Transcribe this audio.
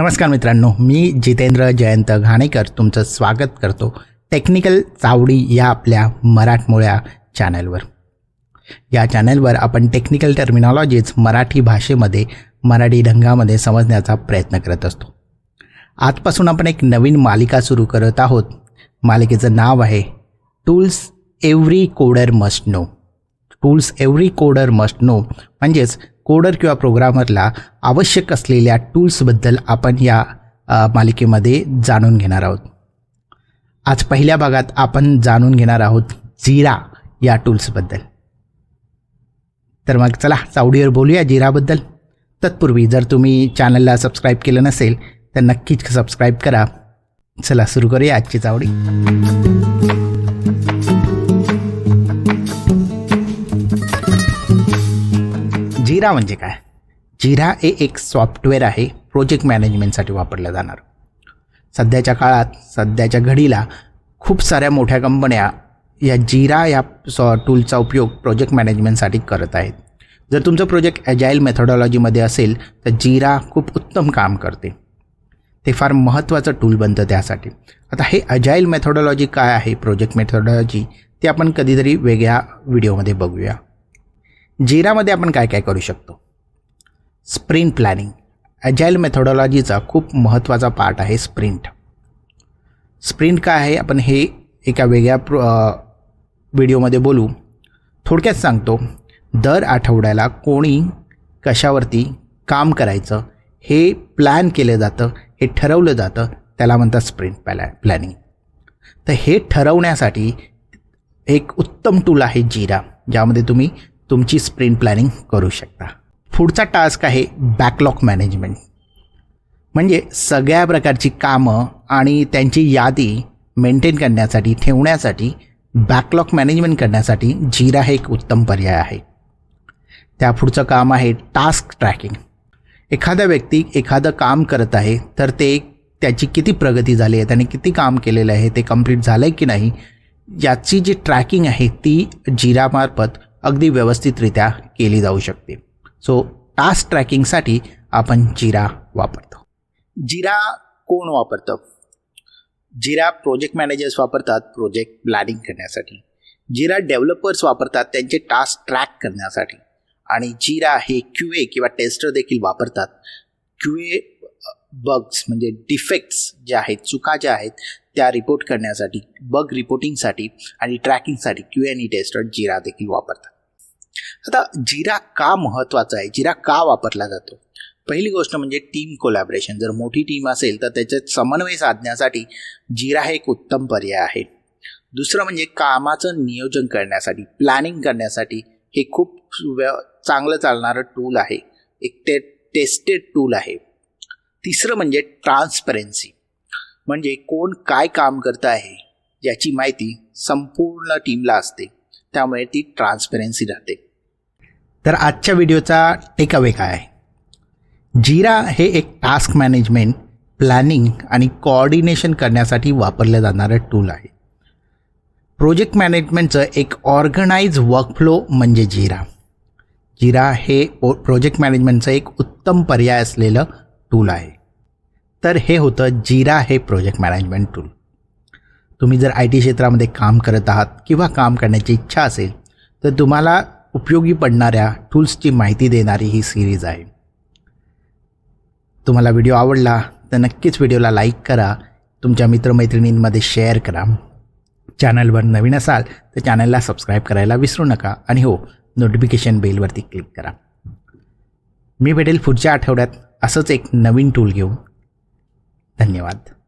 नमस्कार मित्रांनो मी जितेंद्र जयंत घाणेकर तुमचं स्वागत करतो टेक्निकल चावडी या आपल्या मराठमोळ्या चॅनलवर. या चॅनलवर आपण टेक्निकल टर्मिनॉलॉजीज मराठी भाषेमध्ये मराठी ढंगामध्ये समजण्याचा प्रयत्न करत असतो. आजपासून आपण एक नवीन मालिका सुरू करत आहोत. मालिकेचं नाव आहे tools every coder must know tools every coder must know म्हणजेच कोडर किंवा प्रोग्रामरला आवश्यक असलेल्या टूल्सबद्दल आपण या मालिकेमध्ये जाणून घेणार आहोत. आज पहिल्या भागात आपण जाणून घेणार आहोत जिरा या टूल्सबद्दल तर मग चला चावडीवर बोलूया जिराबद्दल तत्पूर्वी जर तुम्ही चॅनलला सबस्क्राईब केलं नसेल तर नक्कीच सबस्क्राईब करा. चला सुरू करूया आजची चावडी जिरा म्हणजे काय? जिरा हे एक सॉफ्टवेअर आहे प्रोजेक्ट मॅनेजमेंटसाठी वापरलं जाणार. सध्याच्या काळात सध्याच्या घडीला खूप साऱ्या मोठ्या कंपन्या या जिरा या सॉ टूलचा उपयोग प्रोजेक्ट मॅनेजमेंटसाठी करत आहेत. जर तुमचं प्रोजेक्ट ॲजाईल मेथोडॉलॉजीमध्ये असेल तर जिरा खूप उत्तम काम करते. ते फार महत्त्वाचं टूल बनतं त्यासाठी. आता हे अजाईल मेथोडॉलॉजी काय आहे प्रोजेक्ट मेथोडॉलॉजी ते आपण कधीतरी वेगळ्या व्हिडिओमध्ये बघूया. जिरामध्ये आपण काय काय करू शकतो? Sprint planning. अजाईल मेथोडॉलॉजीचा खूप महत्त्वाचा पार्ट आहे स्प्रिंट. स्प्रिंट काय आहे? आपण हे एका वेगळ्या व्हिडिओमध्ये बोलू. थोडक्यात सांगतो दर आठवड्याला कोणी कशावरती काम करायचं हे प्लॅन केलं जातं हे ठरवलं जातं त्याला म्हणतात स्प्रिंट प्लॅ प्लॅनिंग. तर हे ठरवण्यासाठी एक उत्तम टूल आहे जिरा ज्यामध्ये तुम्ही तुमची स्प्रिंट प्लॅनिंग करू शकता. पुढचा टास्क आहे बॅकलॉग मॅनेजमेंट. म्हणजे सगळ्या प्रकारची कामं आणि त्यांची यादी मेंटेन करण्यासाठी ठेवण्यासाठी बॅकलॉग मॅनेजमेंट करण्यासाठी जिरा हे एक उत्तम पर्याय आहे. त्या पुढचं काम आहे टास्क ट्रॅकिंग एखादा व्यक्ती एखादं काम करत आहे तर ते त्याची किती प्रगती झाली आहे त्याने किती काम केलेलं आहे ते कंप्लीट झालं आहे की नाही याची जी ट्रॅकिंग आहे ती जिरामार्फत अगदी व्यवस्थितरित्या केली जाऊ शकते. सो टास्क ट्रॅकिंगसाठी आपण जिरा वापरतो. जिरा कोण वापरतं? जिरा प्रोजेक्ट मॅनेजर्स वापरतात प्रोजेक्ट प्लॅनिंग करण्यासाठी. जिरा डेव्हलपर्स वापरतात त्यांचे टास्क ट्रॅक करण्यासाठी. आणि जिरा हे क्यू ए किंवा टेस्टर देखील वापरतात. क्यू ए बग्स म्हणजे डिफेक्ट्स जे आहेत चुका ज्या आहेत त्या रिपोर्ट करण्यासाठी बग रिपोर्टिंगसाठी आणि ट्रॅकिंगसाठी क्यू आणि टेस्टर जिरा देखील वापरतात. आता जिरा का महत्त्वाचा आहे? जिरा का वापरला जातो? पहिली गोष्ट म्हणजे टीम कोलॅबरेशन जर मोठी टीम असेल तर त्याच्यात समन्वय साधण्यासाठी जिरा हे एक उत्तम पर्याय आहे. दुसरं म्हणजे कामाचं नियोजन करण्यासाठी प्लॅनिंग करण्यासाठी हे खूप व्य चांगलं चालणारं टूल आहे. एक ते टेस्टेड टूल आहे. तिसरं म्हणजे ट्रान्सपरन्सी म्हणजे कोण काय काम करतं आहे याची माहिती संपूर्ण टीमला असते. त्यामुळे ती ट्रान्सपरन्सी राहते. तर आजच्या व्हिडिओचा टेकअवे काय आहे? जिरा हे एक टास्क मॅनेजमेंट प्लॅनिंग आणि कोऑर्डिनेशन करण्यासाठी वापरलं जाणारं टूल आहे. प्रोजेक्ट मॅनेजमेंटचं एक ऑर्गनाइज वर्कफ्लो म्हणजे जिरा. जिरा हे प्रोजेक्ट मॅनेजमेंटचं एक उत्तम पर्याय असलेलं टूल आहे. तर हे होतं जिरा हे प्रोजेक्ट मॅनेजमेंट टूल तुम्ही जर आय टी क्षेत्रामध्ये काम करत आहात किंवा काम करण्याची इच्छा असेल तर तुम्हाला उपयोगी पडणाऱ्या टूल्सची माहिती देणारी ही सिरीज आहे. तुम्हाला व्हिडिओ आवडला तर नक्कीच व्हिडिओला लाईक करा. तुमच्या मित्रमैत्रिणींमध्ये शेअर करा. चॅनलवर नवीन असाल तर चॅनलला सबस्क्राईब करायला विसरू नका. आणि हो नोटिफिकेशन बेलवरती क्लिक करा. मी भेटेल पुढच्या आठवड्यात. असंच एक नवीन टूल घेऊन. धन्यवाद.